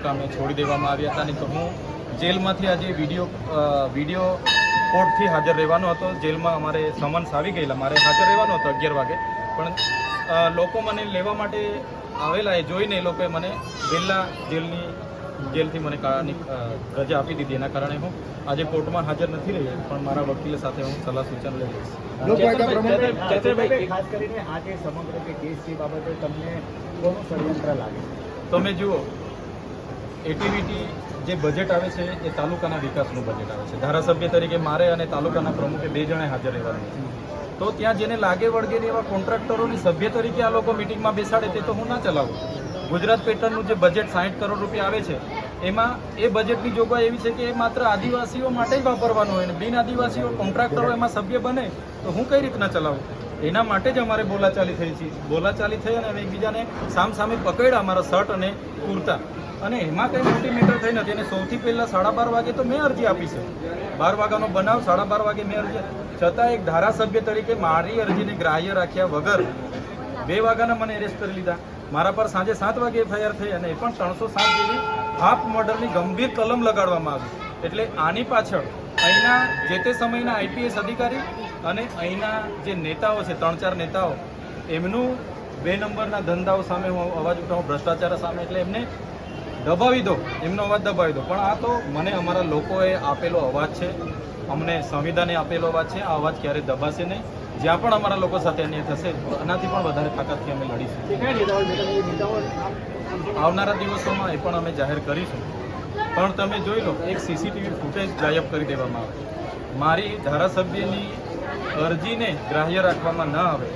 મુકામે છોડી દેવામાં આવ્યા હતા નહીં તો હું જેલમાંથી આજે વીડિયો વીડિયો કોર્ટથી હાજર રહેવાનો હતો. જેલમાં અમારે સમન્સ આવી ગયેલા. મારે હાજર રહેવાનો હતો અગિયાર વાગે. પણ લોકો મને લેવા માટે આવેલા એ જોઈને એ લોકોએ મને વહેલા જેલની જેલથી મને કાળાની રજા આપી દીધી. એના કારણે હું આજે કોર્ટમાં હાજર નથી રહ્યો. પણ મારા વકીલ સાથે હું સલાહ સૂચન લઈ લઈશ. ખાસ કરીને આ જે સમગ્ર કેસ છે બાબતે તમને કોનું ષડયંત્ર લાગે. તમે જુઓ એટીવીટી જે બજેટ આવે છે, એ તાલુકાના વિકાસનું બજેટ આવે છે. ધારાસભ્ય તરીકે મારે અને તાલુકાના પ્રમુખે બે જણે હાજર રહેવાનું છે. તો ત્યાં જેને લાગે વળગે એવા કોન્ટ્રાક્ટરોની સભ્ય તરીકે આ લોકો મિટિંગમાં બેસાડે તે તો હું ના ચલાવું. ગુજરાત પેટર્નનું જે બજેટ સાઠ કરોડ રૂપિયા આવે છે, એમાં એ બજેટની જોગવાઈ એવી છે કે એ માત્ર આદિવાસીઓ માટે જ વાપરવાનું હોય અને બિન આદિવાસીઓ કોન્ટ્રાક્ટરો એમાં સભ્ય બને, તો હું કઈ રીતના ચલાવું? એના માટે જ અમારે બોલાચાલી થઈ છે. બોલાચાલી થઈ અને એકબીજાને સામ સામે પકડ્યા, અમારા શર્ટ અને કુર્તા. અને એમાં કંઈ મોટી મેટર થઈ નથી. અને સૌથી પહેલાં સાડા બાર વાગે તો મેં અરજી આપી છે. બાર વાગ્યાનો બનાવ, સાડા બાર વાગે મેં અરજી. છતાં એક ધારાસભ્ય તરીકે મારી અરજીને ગ્રાહ્ય રાખ્યા વગર બે વાગ્યાના મને એરેસ્ટ કરી લીધા. મારા પર સાંજે સાત વાગે એફઆઈઆર થઈ અને એ પણ ત્રણસો સાત જેવી હાફ મર્ડરની ગંભીર કલમ લગાડવામાં આવી. એટલે આની પાછળ અહીંના જે તે સમયના આઈપીએસ અધિકારી અને અહીંના જે નેતાઓ છે, ત્રણ ચાર નેતાઓ, એમનું બે નંબરના ધંધાઓ સામે હું અવાજ ઉઠાવું, ભ્રષ્ટાચાર સામે. એટલે એમને દબાવી દો, એમનો અવાજ દબાવી દો. પણ આ તો મને અમારા લોકોએ આપેલો અવાજ છે. અમને સંવિધાને આપેલો અવાજ છે. આ અવાજ ક્યારેય દબાશે નહીં. જ્યાં પણ અમારા લોકો સાથે અન્યાય થશે, આનાથી પણ વધારે તાકાતથી અમે લડીશું. આવનારા દિવસોમાં એ પણ અમે જાહેર કરીશું. પણ તમે જોઈ લો, એક સીસીટીવી ફૂટેજ ગાયબ કરી દેવામાં આવે. મારી ધારાસભ્યની અરજીને ગ્રાહ્ય રાખવામાં ન આવે.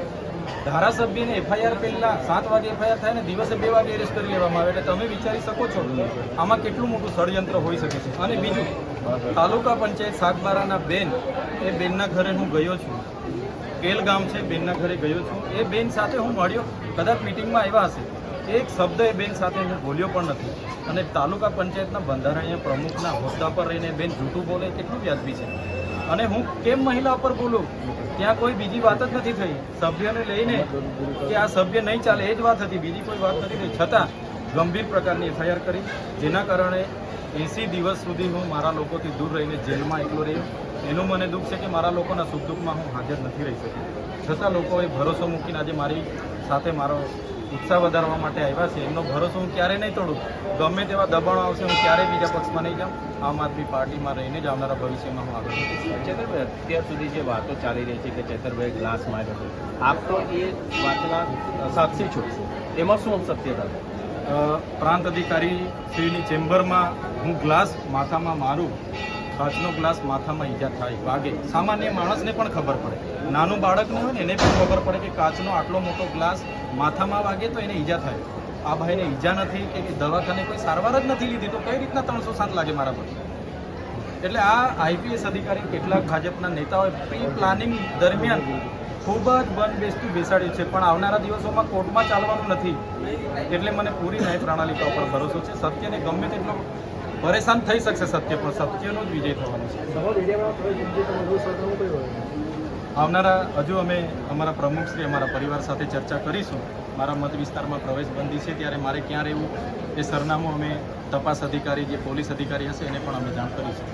ધારાસભ્યને એફઆઈઆર પહેલા સાત વાગે એફઆઈઆર થાય ને દિવસે બે વાગે એરેસ્ટ કરી લેવામાં આવે એટલે તમે વિચારી શકો છો આમાં કેટલું મોટું ષડયંત્ર હોઈ શકે છે. અને બીજું, તાલુકા પંચાયત સાગબારાના બેન, એ બેનના ઘરે હું ગયો છું. કેલ ગામ છે, બેનના ઘરે ગયો છું. એ બેન સાથે હું મળ્યો. કદાચ મિટિંગમાં આવ્યા હશે. એક શબ્દ એ બેન સાથે હું બોલ્યો પણ નથી. અને તાલુકા પંચાયતના બંધારણીય પ્રમુખના હોદ્દા પર રહીને બેન જૂઠું બોલે, કેટલું વ્યાજબી છે. અને હું કેમ મહિલા પર બોલું? ત્યાં કોઈ બીજી વાત જ નથી થઈ. સભ્યને લઈને કે આ સભ્ય નહીં ચાલે, એ જ વાત હતી. બીજી કોઈ વાત નથી થઈ. છતાં ગંભીર પ્રકારની એફઆઈઆર કરી. જેના કારણે એંસી દિવસ સુધી હું મારા લોકોથી દૂર રહીને જેલમાં એકલો રહ્યો. એનું મને દુઃખ છે કે મારા લોકોના સુખ દુઃખમાં હું હાજર નથી રહી શકી છતાં લોકોએ ભરોસો મૂકીને આજે મારી સાથે મારો ઉત્સાહ વધારવા માટે આવ્યા છે. એમનો ભરોસો હું ક્યારેય નહીં તોડું. ગમે તેવા દબાણો આવશે હું ક્યારેય બીજા પક્ષમાં નહીં જાઉં. આમ આદમી પાર્ટીમાં રહીને જ આવનારા ભવિષ્યમાં હું આગળ ચેતરભાઈ અત્યાર સુધી જે વાતો ચાલી રહી છે કે ચેતરભાઈ ગ્લાસ માર્યો છે આપ તો એ વાતના સાક્ષી છો. એમાં શું સત્યતા પ્રાંત અધિકારી શ્રીની ચેમ્બરમાં હું ગ્લાસ માથામાં મારું. કાચનો ગ્લાસ માથામાં ઈજા થાય, વાગે. સામાન્ય માણસને પણ ખબર પડે. નાનું બાળકને હોય ને, એને પણ ખબર પડે કે કાચનો આટલો મોટો ગ્લાસ માથામાં વાગે તો એને ઈજા થાય. આ ભાઈને ઈજા નથી કે દવાખાને કોઈ સારવાર જ નથી લીધી, તો કઈ રીતના ત્રણસો સાત લાગે મારા પર? એટલે આ આઈપીએસ અધિકારી કેટલાક ભાજપના નેતાઓએ પ્રી પ્લાનિંગ દરમિયાન ખૂબ જ બંધ બેસતું બેસાડ્યું છે, પણ આવનારા દિવસોમાં કોર્ટમાં ચાલવાનું નથી. એટલે મને પૂરી ન્યાય પ્રણાલિકા ઉપર ભરોસો છે. સત્યને ગમે તેટલો પરેશાન થઈ શકશે સત્ય પણ સત્યનો જ વિજય થવાનો છે. આવનારા, હજુ અમે અમારા પ્રમુખશ્રી અમારા પરિવાર સાથે ચર્ચા કરીશું. મારા મત વિસ્તારમાં પ્રવેશ બંધી છે, ત્યારે મારે ક્યાં રહેવું? એ સરનામું અમે તપાસ અધિકારી, જે પોલીસ અધિકારી હશે, એને પણ અમે જાણ કરીશું.